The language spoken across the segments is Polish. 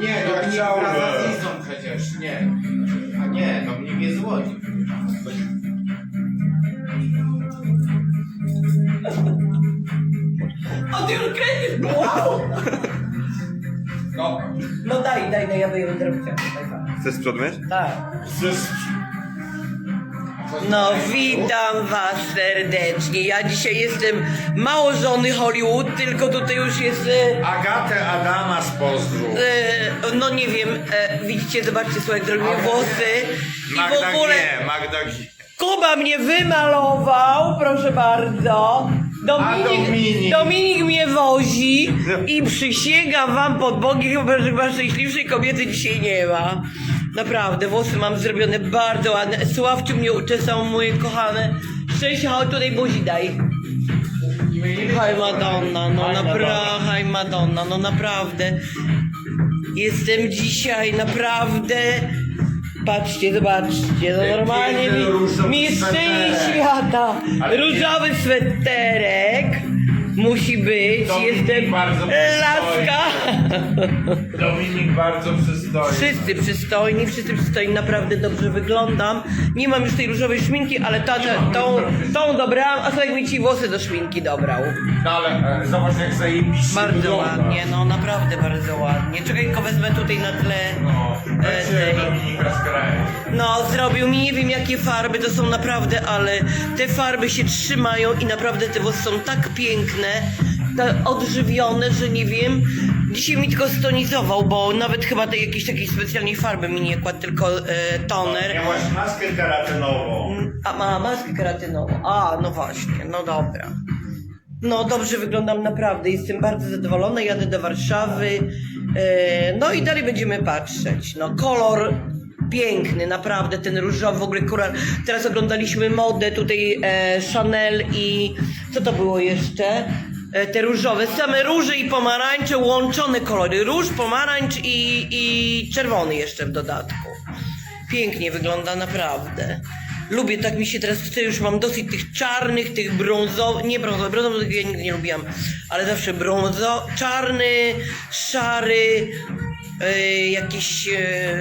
Nie, Ja Dominik chciałbym. wraz z Izą przecież, nie. A nie, Dominik jest z Łodzi. O, ty już kręcisz! Wow! No, No daj, daj, daj, ja wyjdę drobkę. Chcesz mieć? Tak. Chcesz... No, witam was serdecznie. Ja dzisiaj jestem mało żony Hollywood, tylko tutaj już jest... E, Agatę Adama z pozdrów. e, no nie wiem, e, widzicie, zobaczcie, słuchaj, jak zrobiłem włosy. I w Magda ogóle... G, Magda G. Kuba mnie wymalował, proszę bardzo. Dominik, Dominik? Dominik mnie wozi i przysięgam wam pod Bogiem, chyba, że chyba szczęśliwszej kobiety dzisiaj nie ma. Naprawdę, włosy mam zrobione bardzo ładne. Sławciu mnie uczesał, moje kochane. Szczęście, chodź tutaj buzi daj. Haj Madonna, no naprawdę, haj Madonna, no naprawdę. Jestem dzisiaj naprawdę. Patrzcie, zobaczcie, no normalnie mi, mistrzyni świata. Różowy sweterek musi być. Jestem bardzo. Dominik bardzo przystojny. Wszyscy przystojni, wszyscy przystojni, naprawdę dobrze wyglądam. Nie mam już tej różowej szminki, ale ta, ta, tą, tą dobrałam, a Sławek mi ci włosy do szminki dobrał. No ale e, zobacz jak zajebiście Bardzo wygląda. ładnie, no naprawdę bardzo ładnie. Czekaj, tylko wezmę tutaj na tle. No, e, weź tej. Dominika skraj. No, zrobił mi, nie wiem jakie farby to są naprawdę, ale te farby się trzymają i naprawdę te włosy są tak piękne, tak odżywione, że nie wiem. Dzisiaj mi tylko stonizował, bo nawet chyba tej jakiejś takiej specjalnej farby mi nie kładł, tylko e, toner. Miałaś maskę keratinową. A ma maskę keratynową. A, no właśnie, no dobra. No dobrze wyglądam naprawdę, jestem bardzo zadowolona, jadę do Warszawy. E, no i dalej będziemy patrzeć. No kolor piękny, naprawdę ten różowy w ogóle kolor. Teraz oglądaliśmy modę tutaj e, Chanel i co to było jeszcze? E, te różowe, same róże i pomarańcze, łączone kolory. Róż, pomarańcz i, i czerwony jeszcze w dodatku. Pięknie wygląda naprawdę. Lubię, tak mi się teraz chce, już mam dosyć tych czarnych, tych brązowych, nie brązowych, brązowych ja nigdy nie lubiłam, ale zawsze brązo, czarny, szary, yy, jakiś, yy,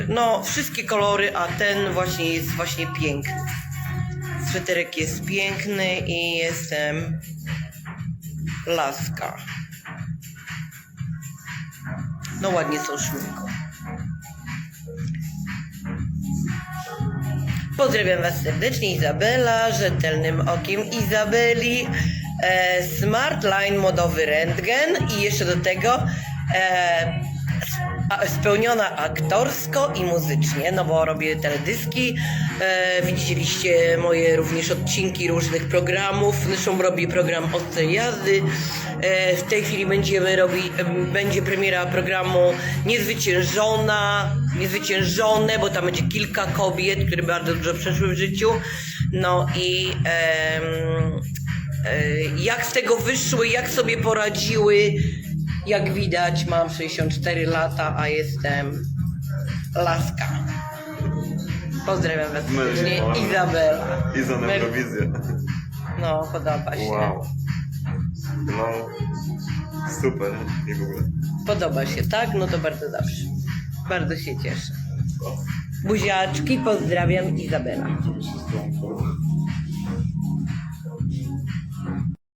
no wszystkie kolory, a ten właśnie jest właśnie piękny. Sweterek jest piękny i jestem laska. No ładnie są szminką. Pozdrawiam Was serdecznie, Izabela, rzetelnym okiem Izabeli, e, Smartline modowy rentgen i jeszcze do tego e, spełniona aktorsko i muzycznie, no bo robię teledyski. E, widzieliście moje również odcinki różnych programów. Zresztą robię program Ostrej Jazdy. E, w tej chwili będziemy robić, będzie premiera programu Niezwyciężona, Niezwyciężone, bo tam będzie kilka kobiet, które bardzo dużo przeszły w życiu. No i em, e, jak z tego wyszły, jak sobie poradziły. Jak widać, mam 64 lata, a jestem laska. Pozdrawiam Was serdecznie, Wow. Izabela. I za Mer- Eurowizję. No, podoba się. Wow. No, super. I w ogóle. Podoba się, tak? No to bardzo dobrze. Bardzo się cieszę. Buziaczki, pozdrawiam Izabela.